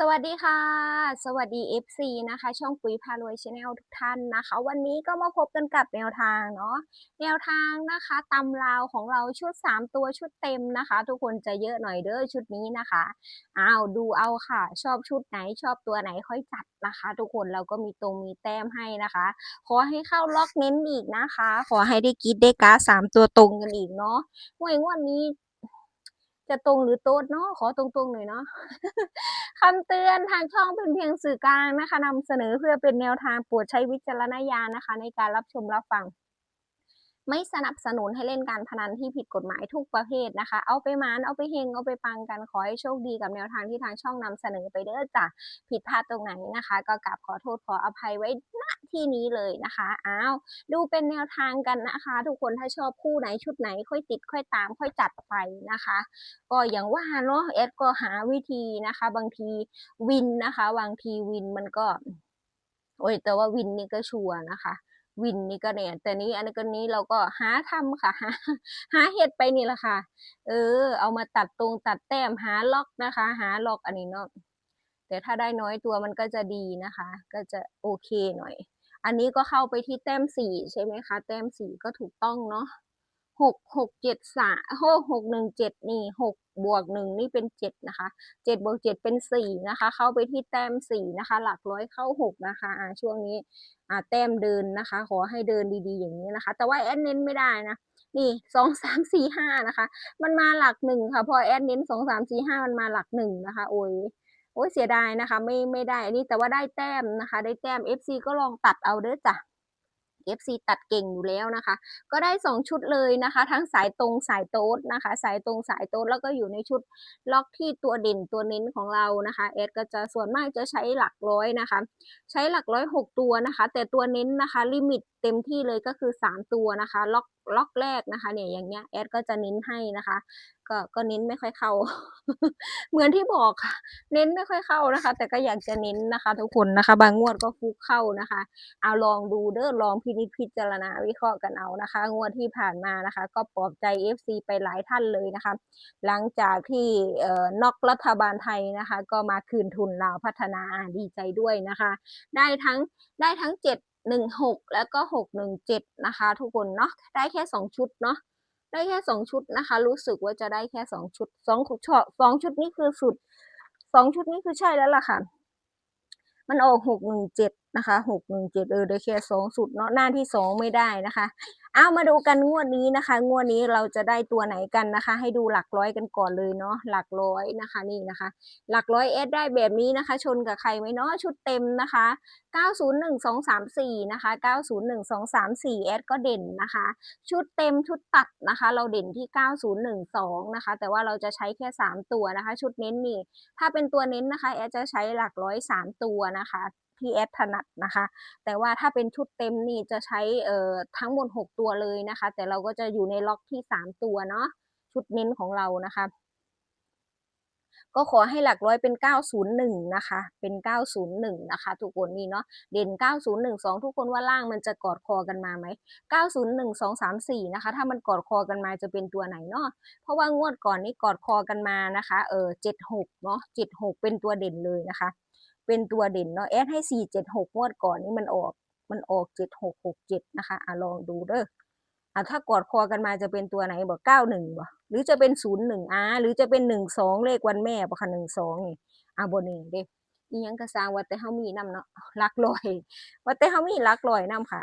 สวัสดีค่ะ สวัสดี FC นะคะ ช่องปุ๋ยพารวยชาแนลทุกท่านนะคะ วันนี้ก็มาพบกันกับแนวทางเนาะแนวทางนะคะตำราวของเราชุด 3 ตัวชุดเต็มนะคะ ทุกคนจะเยอะหน่อยเด้อชุดนี้นะคะอ้าวดูเอาค่ะ ชอบชุดไหนชอบตัวไหนค่อยจัดนะคะ ทุกคนเราก็มีตรงมีแต้มให้นะคะ ขอให้เข้าล็อกเน้นอีกนะคะ ขอให้ได้กรีดได้กาสามตัวตรงกันอีกเนาะหวยงวดนี้ จะตรงหรือโต๊ดเนาะขอตรงๆหน่อยเนาะคำเตือนทางช่องเป็นเพียงสื่อกลางนะคะนำเสนอเพื่อเป็นแนวทางโปรดใช้วิจารณญาณนะคะ ในการรับชมรับฟัง ไม่สนับสนุนให้เล่นการพนันที่ผิดกฎหมายทุกประเภทนะคะ เอาไปมานเอาไปเฮงเอาไปปังกันขอให้โชคดีกับแนวทางที่ทางช่องนำเสนอไปเด้อจ้ะผิดพลาดตรงไหนนะคะ ก็กราบขอโทษขออภัยไว้ณที่นี้เลยนะคะอ้าวดูเป็นแนวทางกันนะคะ ทุกคนถ้าชอบคู่ไหนชุดไหน ค่อยติด ค่อยตาม ค่อยจัดไปนะคะ ก็อย่างว่าเนาะเอสก็หาวิธีนะคะ บางทีวินนะคะบางทีวินมันก็ โอ้ยแต่ว่าวินนี่ก็ชัวร์นะคะ วินนี่ก็เนี่ย แต่นี้อันนี้ก็นี้เราก็หาทำค่ะ หาหาเห็ดไปนี่แหละค่ะ เออ เอามาตัดตรงตัดแต้มหาล็อกนะคะ หาล็อกอันนี้เนาะแต่ถ้าได้น้อยตัวมันก็จะดีนะคะ ก็จะโอเคหน่อย อันนี้ก็เข้าไปที่แต้มสี่ใช่ไหมคะ แต้มสี่ก็ถูกต้องเนาะ หกหกเจ็ดสามหกหกหนึ่งเจ็ดนี่หกบวกหนึ่งนี่เป็นเจ็ดนะคะเจ็ดบวกเจ็ดเป็นสี่นะคะ เข้าไปที่แต้มสี่นะคะ หลักร้อยเข้าหกนะคะอ่าช่วงนี้อ่าแต้มเดินนะคะ ขอให้เดินดีๆอย่างนี้นะคะ แต่ว่าแอดเน้นไม่ได้นะนี่สองสามสี่ห้านะคะ มันมาหลักหนึ่งค่ะ พอแอดเน้นสองสามสี่ห้ามันมาหลักหนึ่งนะคะ โอ้ยโอ้ยเสียดายนะคะ ไม่ไม่ได้อันนี้แต่ว่าได้แต้มนะคะ ได้แต้ม FC ก็ลองตัดเอาเด้อจ้ะ FC ตัดเก่งอยู่แล้วนะคะ ก็ได้ 2 ชุดเลยนะคะ ทั้งสายตรงสายโต๊ดนะคะ สายตรงสายโต๊ดแล้วก็อยู่ในชุดล็อกที่ตัวเด่นตัวเน้นของเรานะคะเอสก็จะส่วนมากจะใช้หลักร้อยนะคะ ใช้หลักร้อยหกตัวนะคะ แต่ตัวเน้นนะคะลิมิตเต็มที่เลยก็คือ 3 ตัวนะคะ ล็อก ล็อกแรกนะคะเนี่ยอย่างเงี้ยแอดก็จะเน้นให้นะคะ ก็ก็เน้นไม่ค่อยเข้า เหมือนที่บอกค่ะ เน้นไม่ค่อยเข้านะคะ แต่ก็อยากจะเน้นนะคะ ทุกคนนะคะ บางงวดก็ฟุกเข้านะคะ เอาลองดูเด้อลองพินิจพิจารณาวิเคราะห์กันเอานะคะ งวดที่ผ่านมานะคะ ก็ปลอบใจ FC ไปหลายท่านเลยนะคะ หลังจากที่เอ่อนอกรัฐบาลไทยนะคะ ก็มาคืนทุนลาวพัฒนาอ่าดีใจด้วยนะคะ ได้ทั้งได้ทั้งเจ็ด หนึ่งหกแล้วก็หกหนึ่งเจ็ดนะคะ ทุกคนเนาะได้แค่สองชุดเนาะได้แค่สองชุดนะคะ รู้สึกว่าจะได้แค่สองชุดสองชุดสองชุดนี้คือสุดสองชุดนี้คือใช่แล้วล่ะค่ะ มันออกหกหนึ่งเจ็ดนะคะหกหนึ่งเจ็ดเออได้แค่สองสุดเนาะหน้าที่สองไม่ได้นะคะ เอามาดูกันงวดนี้นะคะ งวดนี้เราจะได้ตัวไหนกันนะคะ ให้ดูหลักร้อยกันก่อนเลยเนาะหลักร้อยนะคะนี่นะคะ หลักร้อยเอสได้แบบนี้นะคะ ชนกับใครไหมเนาะชุดเต็มนะคะ901234นะคะ901234เอสก็เด่นนะคะ ชุดเต็มชุดตัดนะคะ เราเด่นที่ 9012นะคะ แต่ว่าเราจะใช้แค่ 3 ตัวนะคะ ชุดเน้นนี่ถ้าเป็นตัวเน้นนะคะแอดจะใช้หลักร้อย3ตัวนะคะ ที่แอดถนัดนะคะ แต่ว่าถ้าเป็นชุดเต็มนี่จะใช้เอ่อทั้งหมด 6 ตัวเลยนะคะ แต่เราก็จะอยู่ในล็อกที่ 3 ตัวเนาะชุดเน้นของเรานะคะ ก็ขอให้หลักร้อยเป็น 901 นะคะ เป็น 901 นะคะ ทุกคนนี่เนาะเด่น 9012 ทุกคนว่าล่างมันจะกอดคอกันมาไหม 901234 นะคะ ถ้ามันกอดคอกันมาจะเป็นตัวไหนเนาะเพราะว่างวดก่อนนี้กอดคอกันมานะคะ เออ76 เนาะ76 เป็นตัวเด่นเลยนะคะ เป็นตัวเด่นเนาะแอดให้476งวดก่อนนี่มันออกมันออก7667นะคะอะลองดูเด้ออะถ้ากอดคอกันมาจะเป็นตัวไหนบอกเก้าหนึ่งบ่หรือจะเป็นศูนย์หนึ่งอาหรือจะเป็นหนึ่งสองเลขวันแม่บ่ค่ะหนึ่งสองนี่อะบนนี่เด้ อียังก็สร้างว่าแต่เฮามีนำเนาะหลักร้อยว่าแต่เฮามีหลักร้อยนำค่ะ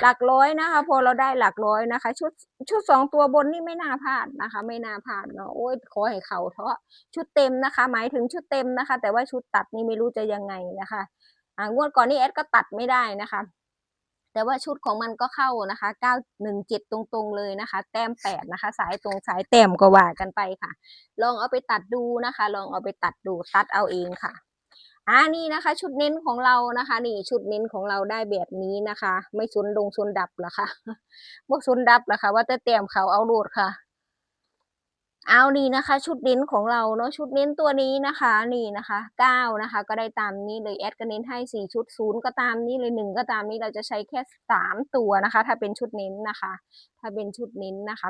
หลักร้อยนะคะ พอเราได้หลักร้อยนะคะ ชุดชุดสองตัวบนนี่ไม่น่าพลาดนะคะ ไม่น่าพลาดเนาะโอ้ยขอให้เขาเถอะชุดเต็มนะคะ หมายถึงชุดเต็มนะคะ แต่ว่าชุดตัดนี่ไม่รู้จะยังไงนะคะอ่างวดก่อนนี่แอดก็ตัดไม่ได้นะคะแต่ว่าชุดของมันก็เข้านะคะ 917 ตรงๆเลยนะคะ แต้ม 8 นะคะ สายตรงสายแต้มก็ว่ากันไปค่ะ ลองเอาไปตัดดูนะคะ ลองเอาไปตัดดู ตัดเอาเองค่ะ อ่านี่นะคะ ชุดเน้นของเรานะคะ นี่ชุดเน้นของเราได้แบบนี้นะคะ ไม่ซุนดงซุนดับหรอคะพวกซุนดับหรอคะว่าแต่แต้มเขาเอาโหลดค่ะ เอานี่นะคะ ชุดเน้นของเราเนาะชุดเน้นตัวนี้นะคะ นี่นะคะเก้านะคะ ก็ได้ตามนี้เลยแอดก็เน้นให้สี่ชุดศูนย์ก็ตามนี้เลยหนึ่งก็ตามนี้เราจะใช้แค่สามตัวนะคะ ถ้าเป็นชุดเน้นนะคะ ถ้าเป็นชุดเน้นนะคะ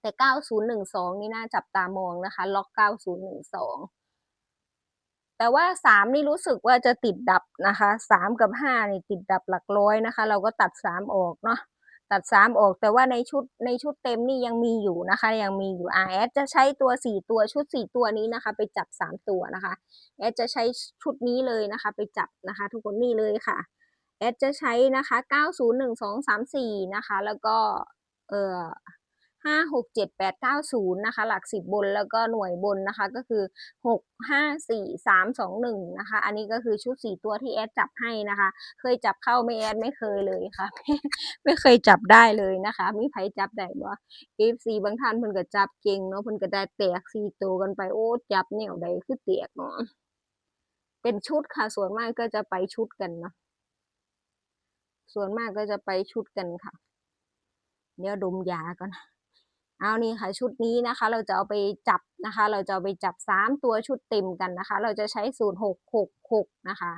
แต่เก้าศูนย์หนึ่งสองนี่น่าจับตามองนะคะ ล็อกเก้าศูนย์หนึ่งสอง แต่ว่าสามนี่รู้สึกว่าจะติดดับนะคะสามกับห้านี่ติดดับหลักร้อยนะคะ เราก็ตัดสามออกเนาะตัดสามออกแต่ว่าในชุดในชุดเต็มนี่ยังมีอยู่นะคะ ยังมีอยู่อ่าแอดจะใช้ตัวสี่ตัวชุดสี่ตัวนี้นะคะ ไปจับสามตัวนะคะแอดจะใช้ชุดนี้เลยนะคะ ไปจับนะคะ ทุกคนนี่เลยค่ะแอดจะใช้นะคะเก้าศูนย์หนึ่งสองสามสี่นะคะ แล้วก็ เอ่อ ห้าหกเจ็ดแปดเก้าศูนย์นะคะ หลักสิบบนแล้วก็หน่วยบนนะคะก็คือหกห้าสี่สามสองหนึ่งนะคะ อันนี้ก็คือชุดสี่ตัวที่แอดจับให้นะคะ เคยจับเข้าไม่แอดไม่เคยเลยค่ะ ไม่เคยจับได้เลยนะคะมีไผจับได้บ่เอฟซีบางท่านเพิ่นก็จับเก่งเนาะเพิ่นก็ได้แตกสี่ตัวกันไปโอ้จับแนวใดคือแตกเนาะเป็นชุดค่ะ ส่วนมากก็จะไปชุดกันเนาะส่วนมากก็จะไปชุดกันค่ะ เดี๋ยวดมยาก่อน เอานี่ค่ะชุดนี้นะคะ เราจะเอาไปจับนะคะ เราจะเอาไปจับสามตัวชุดเต็มกันนะคะ เราจะใช้สูตรหกหกหกนะคะ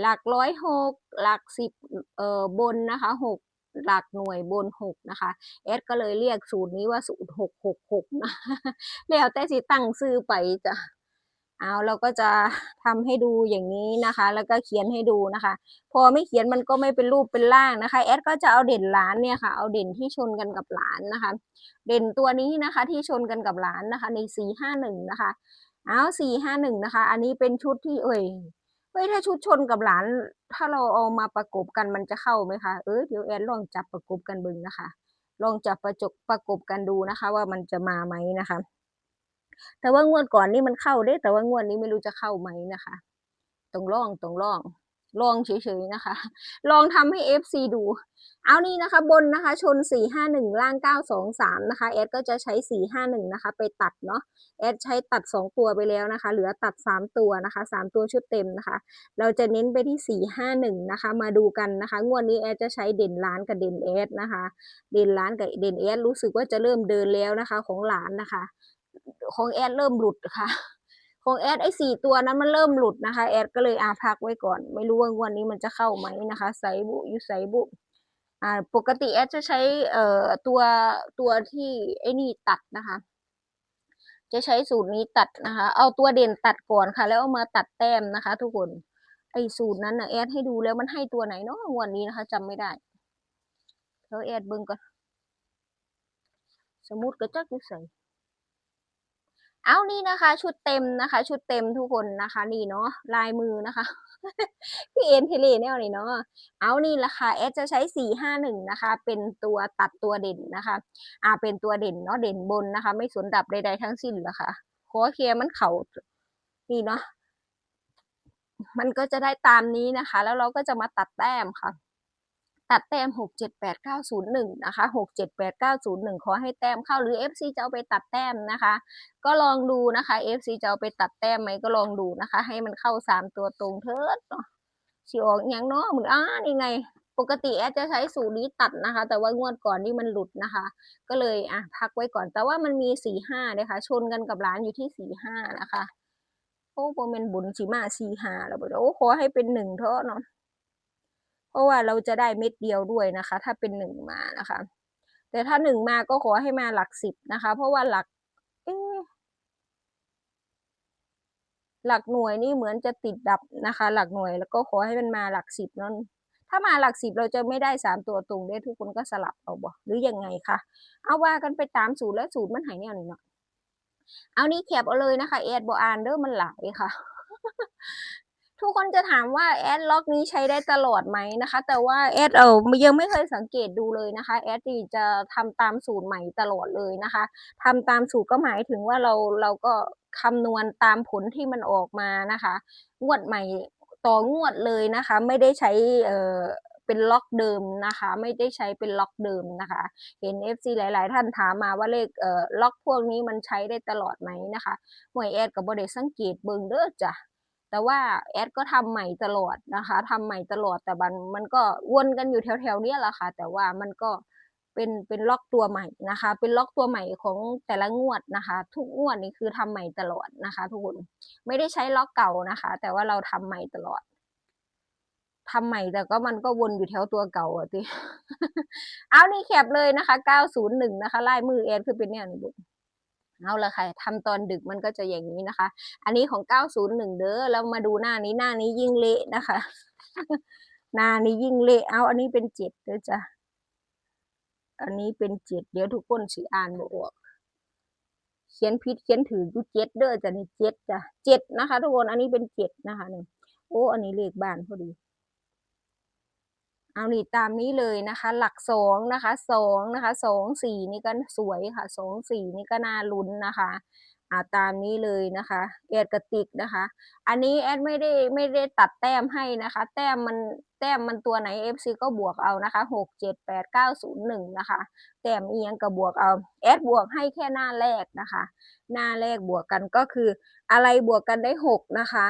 หลักร้อยหกหลักสิบเอ่อบนนะคะหกหลักหน่วยบนหกนะคะเอสก็เลยเรียกสูตรนี้ว่าสูตรหกหกหกนะแล้วแต่สิตั้งซื้อไปจ้ะ เอาเราก็จะทำให้ดูอย่างนี้นะคะ แล้วก็เขียนให้ดูนะคะ พอไม่เขียนมันก็ไม่เป็นรูปเป็นร่างนะคะแอดก็จะเอาเด่นหลานเนี่ยค่ะเอาเด่นที่ชนกันกับหลานนะคะ เด่นตัวนี้นะคะที่ชนกันกับหลานนะคะ ในสี่ห้าหนึ่งนะคะเอาสี่ห้าหนึ่งนะคะ อันนี้เป็นชุดที่เอ่ยเฮ้ยถ้าชุดชนกับหลาน ถ้าเราเอามาประกบกันมันจะเข้าไหมคะเออเดี๋ยวแอนลองจับประกบกันบึงนะคะ ลองจับประจกประกบกันดูนะคะ ว่ามันจะมาไหมนะคะ แต่ว่างวดก่อนนี่มันเข้าได้ แต่ว่างวดนี้ไม่รู้จะเข้าไหมนะคะต้องลองต้องลองลองเฉยๆนะคะ ลองทำให้ FC ดู เอานี่นะคะบนนะคะชน 451 ล่าง 923 นะคะแอดก็จะใช้ 451 นะคะ ไปตัดเนาะแอดใช้ตัด 2 ตัวไปแล้วนะคะ เหลือตัด 3 ตัวนะคะ 3 ตัวชุดเต็มนะคะ เราจะเน้นไปที่ 451 นะคะ มาดูกันนะคะ งวดนี้แอดจะใช้เด่นล้านกับเด่นแอดนะคะ เด่นล้านกับเด่นแอดรู้สึกว่าจะเริ่มเดินแล้วนะคะของหลานนะคะ ของแอดเริ่มหลุดค่ะ ของแอดไอ้สี่ตัวนั้นมันเริ่มหลุดนะคะ แอดก็เลยอาพักไว้ก่อน ไม่รู้ว่างวันนี้มันจะเข้าไหมนะคะไซบุยู่ไซบุอ่าปกติแอดจะใช้เอ่อตัวตัวที่ไอ้นี่ตัดนะคะ จะใช้สูตรนี้ตัดนะคะ เอาตัวเด่นตัดก่อนค่ะ แล้วเอามาตัดแต้มนะคะ ทุกคนไอ้สูตรนั้นนะแอดให้ดูแล้วมันให้ตัวไหนเนาะงวันนี้นะคะจำไม่ได้แล้วแอดเบิ่งก่อนสมมุติก็จักอยู่ใส่ เอานี่นะคะ ชุดเต็มนะคะ ชุดเต็มทุกคนนะคะนี่เนาะลายมือนะคะพี่เอ็นเทเลแนวนี่เนาะเอานี่ราคาเอสจะใช้สี่ห้าหนึ่งนะคะ เป็นตัวตัดตัวเด่นนะคะอ่าเป็นตัวเด่นเนาะเด่นบนนะคะ ไม่สนดับใดๆทั้งสิ้นละค่ะขอเคียมันเขานี่เนาะมันก็จะได้ตามนี้นะคะ แล้วเราก็จะมาตัดแต้มค่ะ ตัดแต้มหกเจ็ดแปดเก้าศูนะคะหกเจ็ดแปดเก้าศูนย์หนึ่งขอให้แต้มเข้าหรือ FC จะเอาไปตัดแต้มนะคะ ก็ลองดูนะคะ FC จะเอาไปตัดแต้มไหมก็ลองดูนะคะ ให้มันเข้าสามตัวตรงเถิดเนาะสิออกอยังเนาะเหมือนอ่านี่ไง ปกติแอดจะใช้สูตรนี้ตัดนะคะ แต่ว่างวดก่อนนี่มันหลุดนะคะ ก็เลยอะพักไว้ก่อน แต่ว่ามันมีสี่ห้าเลยค่ะ ชนกันกับร้านอยู่ที่สี่ห้านะคะ โอ้โหเป็นบุญสีมาสี่ห้าแล้วโอ้ขอให้เป็นหนึ่งเถอะเนาะ เพราะว่าเราจะได้เม็ดเดียวด้วยนะคะ ถ้าเป็นหนึ่งมานะคะ แต่ถ้าหนึ่งมาก็ขอให้มาหลักสิบนะคะ เพราะว่าหลักเอหลักหน่วยนี่เหมือนจะติดดับนะคะ หลักหน่วยแล้วก็ขอให้มันมาหลักสิบนั่นถ้ามาหลักสิบเราจะไม่ได้สามตัวตรงได้ทุกคนก็สลับเอาบ่หรือยังไงคะเอาว่ากันไปตามสูตรแล้วสูตรมันหายแนวนี่เนาะเอานี่แคปเอาเลยนะคะแอดบออานเด้อมันหลายค่ะ ทุกคนจะถามว่าแอดล็อกนี้ใช้ได้ตลอดไหมนะคะ แต่ว่าแอดเออยังไม่เคยสังเกตดูเลยนะคะแอดจะทำตามสูตรใหม่ตลอดเลยนะคะทำตามสูตรก็หมายถึงว่าเราเราก็คำนวณตามผลที่มันออกมานะคะ งวดใหม่ต่องวดเลยนะคะ ไม่ได้ใช้เออเป็นล็อกเดิมนะคะ ไม่ได้ใช้เป็นล็อกเดิมนะคะ เห็น FC หลาย ๆ ท่านถามมาว่าเลขเอ่อล็อกพวกนี้มันใช้ได้ตลอดไหมนะคะหน่วยแอดกับบริสังเกตเบิงเด้อจ้ะ แต่ว่าแอดก็ทำใหม่ตลอดนะคะทำใหม่ตลอดแต่มันมันก็วนกันอยู่แถวๆนี้แหละค่ะ แต่ว่ามันก็เป็นเป็นล็อกตัวใหม่นะคะ เป็นล็อกตัวใหม่ของแต่ละงวดนะคะ ทุกงวดนี้คือทำใหม่ตลอดนะคะ ทุกคนไม่ได้ใช้ล็อกเก่านะคะ แต่ว่าเราทำใหม่ตลอดทำใหม่แต่ก็มันก็วนอยู่แถวตัวเก่าอะทีเอานี่แคปเลยนะคะ 901 นะคะลายมือแอดคือเป็นเนี่ยนี่บุ เอาละค่ะทำตอนดึกมันก็จะอย่างนี้นะคะ อันนี้ของ 901 เด้อแล้วมาดูหน้านี้หน้านี้ยิ่งเละนะคะ หน้านี้ยิ่งเละเอาอันนี้เป็นเจ็ดเด้อจ้ะอันนี้เป็นเจ็ดเดี๋ยวทุกคนสิอ่านบออกเขียนผิดเขียนถืออยู่เจ็ดเด้อจ้ะนี่เจ็ดจ้ะเจ็ดนะคะ ทุกคนอันนี้เป็นเจ็ดนะคะนี่โอ้อันนี้เลขบ้านพอดี เอานี่ตามนี้เลยนะคะ หลักสองนะคะสองนะคะสองสี่นี่ก็สวยค่ะสองสี่นี่ก็น่าลุ้นนะคะอ่าตามนี้เลยนะคะแอดกระติกนะคะ อันนี้แอดไม่ได้ไม่ได้ตัดแต้มให้นะคะ แต้มมันแต้มมันตัวไหน FC ก็บวกเอานะคะหกเจ็ดแปดเก้าศูนย์หนึ่งนะคะ แต้มอียังก็บวกเอาแอดบวกให้แค่หน้าแรกนะคะ หน้าแรกบวกกันก็คืออะไรบวกกันได้หกนะคะ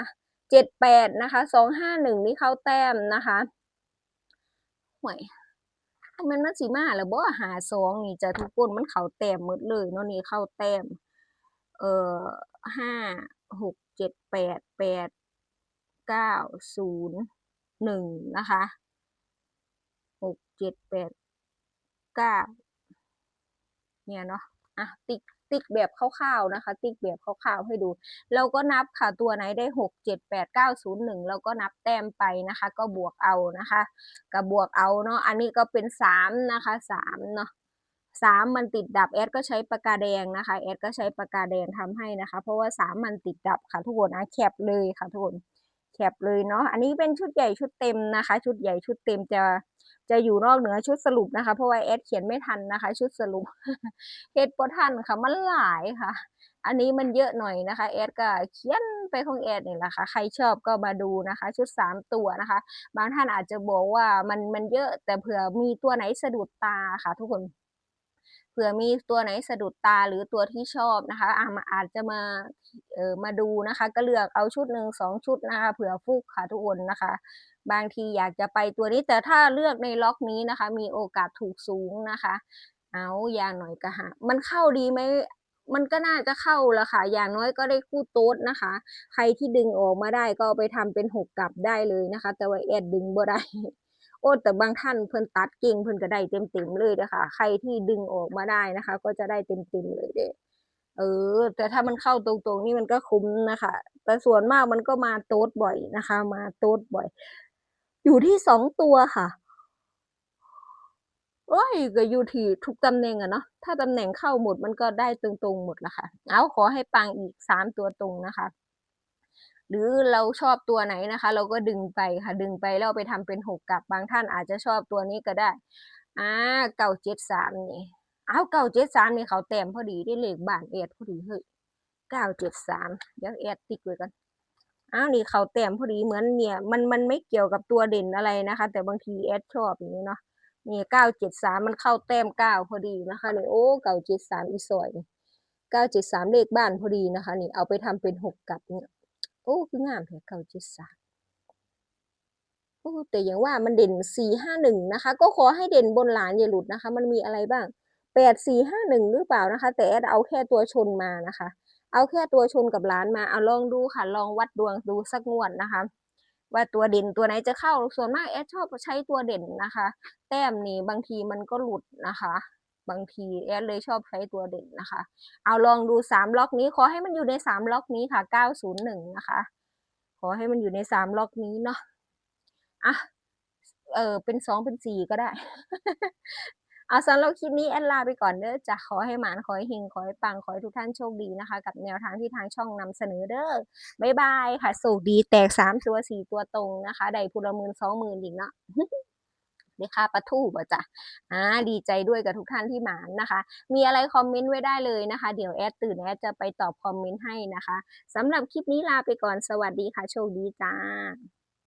เจ็ดแปดนะคะสองห้าหนึ่งนี่เข้าแต้มนะคะ หวยมันมันสีมาแล้วบ่หาสองนี่จะทุกคนมันเข้าแต้มหมดเลยเนาะนี่เข้าแต้ม เอ่อห้าหกเจ็ดแปดแปดเก้าศูนย์หนึ่งนะคะหกเจ็ดแปดเก้าเนี่ยเนาะ อะติ๊กติ๊กแบบคร่าวๆนะคะ ติ๊กแบบคร่าวๆให้ดู เราก็นับค่ะตัวไหนได้หกเจ็ดแปดเก้าศูนย์หนึ่งเราก็นับแต้มไปนะคะ ก็บวกเอานะคะกับบวกเอาเนาะอันนี้ก็เป็นสามนะคะสามเนาะสามมันติดดับแอดก็ใช้ปากกาแดงนะคะแอดก็ใช้ปากกาแดงทำให้นะคะ เพราะว่าสามมันติดดับค่ะทุกคนนะแคปเลยค่ะทุกคน ปเลยเนาะอันนี้เป็นชุดใหญ่ชุดเต็มนะคะ ชุดใหญ่ชุดเต็มจะจะอยู่นอกเหนือชุดสรุปนะคะ เพราะว่าแอดเขียนไม่ทันนะคะ ชุดสรุปเฮ็ดบ่ทันค่ะมันหลายค่ะ อันนี้มันเยอะหน่อยนะคะแอดก็เขียนไปของแอดนี่แหละค่ะ ใครชอบก็มาดูนะคะ ชุดสามตัวนะคะ บางท่านอาจจะบอกว่ามันมันเยอะแต่เผื่อมีตัวไหนสะดุดตาค่ะ ทุกคน เผื่อมีตัวไหนสะดุดตาหรือตัวที่ชอบนะคะอามาอาจจะมาเออมาดูนะคะ ก็เลือกเอาชุดหนึ่งสองชุดนะคะ เผื่อฟุกค่ะทุกคนนะคะ บางทีอยากจะไปตัวนี้แต่ถ้าเลือกในล็อกนี้นะคะ มีโอกาสถูกสูงนะคะ เอาอย่างหน่อยก็หามันเข้าดีไหมมันก็น่าจะเข้าละค่ะ อย่างน้อยก็ได้คู่โต๊ดนะคะ ใครที่ดึงออกมาได้ก็ไปทำเป็นหกกลับได้เลยนะคะ แต่ว่าแอดดึงบ่ได้ โอ้แต่บางท่านเพิ่นตัดเก่งเพิ่นก็ได้เต็มๆเลยนะคะใครที่ดึงออกมาได้นะคะ ก็จะได้เต็มๆเลยเด้เออ แต่ถ้ามันเข้าตรงๆนี่มันก็คุ้มนะคะ แต่ส่วนมากมันก็มาโต๊ดบ่อยนะคะ มาโต๊ดบ่อย อยู่ที่สองตัวค่ะโอ้ยก็อยู่ที่ทุกตำแหน่งอะเนาะถ้าตำแหน่งเข้าหมดมันก็ได้ตรงๆหมดละค่ะ เอาขอให้ปังอีกสามตัวตรงนะคะ หรือเราชอบตัวไหนนะคะ เราก็ดึงไปค่ะ ดึงไปแล้วไปทำเป็นหกกลับบางท่านอาจจะชอบตัวนี้ก็ได้อ่าเก้าเจ็ดสามนี่เอาเก้าเจ็ดสามนี่เขาแต้มพอดีได้เลขบ้านแอดพอดีเฮ้ยเก้าเจ็ดสามเดี๋ยวแอดติ๊กไว้กันอ้าวนี่เขาแต้มพอดีเหมือนเนี่ย มันมันไม่เกี่ยวกับตัวเด่นอะไรนะคะ แต่บางทีแอดชอบอย่างนี้เนาะนี่เก้าเจ็ดสามมันเข้าแต้มเก้าพอดีนะคะนี่โอ้เก้าเจ็ดสามอีสอยเก้าเจ็ดสามเลขบ้านพอดีนะคะ นี่เอาไปทำเป็นหกกลับเนี่ย โอ้คืองามแท้เกาเจ็ดสามโอ้แต่อย่างว่ามันเด่นสี่ห้าหนึ่งนะคะ ก็ขอให้เด่นบนหลานอย่าหลุดนะคะ มันมีอะไรบ้างแปดสี่ห้าหนึ่งหรือเปล่านะคะ แต่แอดเอาแค่ตัวชนมานะคะ เอาแค่ตัวชนกับร้านมาเอาลองดูค่ะ ลองวัดดวงดูสักงวดนะคะ ว่าตัวเด่นตัวไหนจะเข้าส่วนมากแอดชอบใช้ตัวเด่นนะคะ แต้มนี่บางทีมันก็หลุดนะคะ บางทีแอดเลยชอบใช้ตัวเด่นนะคะ เอาลองดูสามล็อกนี้ขอให้มันอยู่ในสามล็อกนี้ค่ะเก้าศูนย์หนึ่งนะคะ ขอให้มันอยู่ในสามล็อกนี้เนาะอะเออเป็นสองเป็นสี่ก็ได้เอาสำหรับคลิปนี้แอดลาไปก่อนเด้อจะขอให้หมานขอให้เฮงขอให้ปังขอให้ทุกท่านโชคดีนะคะ กับแนวทางที่ทางช่องนำเสนอเด้อบ๊ายบายค่ะโชคดีแตกสามตัวสี่ตัวตรงนะคะ ได้พละหมื่นสองหมื่นอีกเนาะ ได้ค่าปลาทูบ่จ้ะอ่าดีใจด้วยกับทุกท่านที่หมานนะคะ มีอะไรคอมเมนต์ไว้ได้เลยนะคะ เดี๋ยวแอดตื่นแอดจะไปตอบคอมเมนต์ให้นะคะสำหรับคลิปนี้ลาไปก่อนสวัสดีค่ะ โชคดีจ้า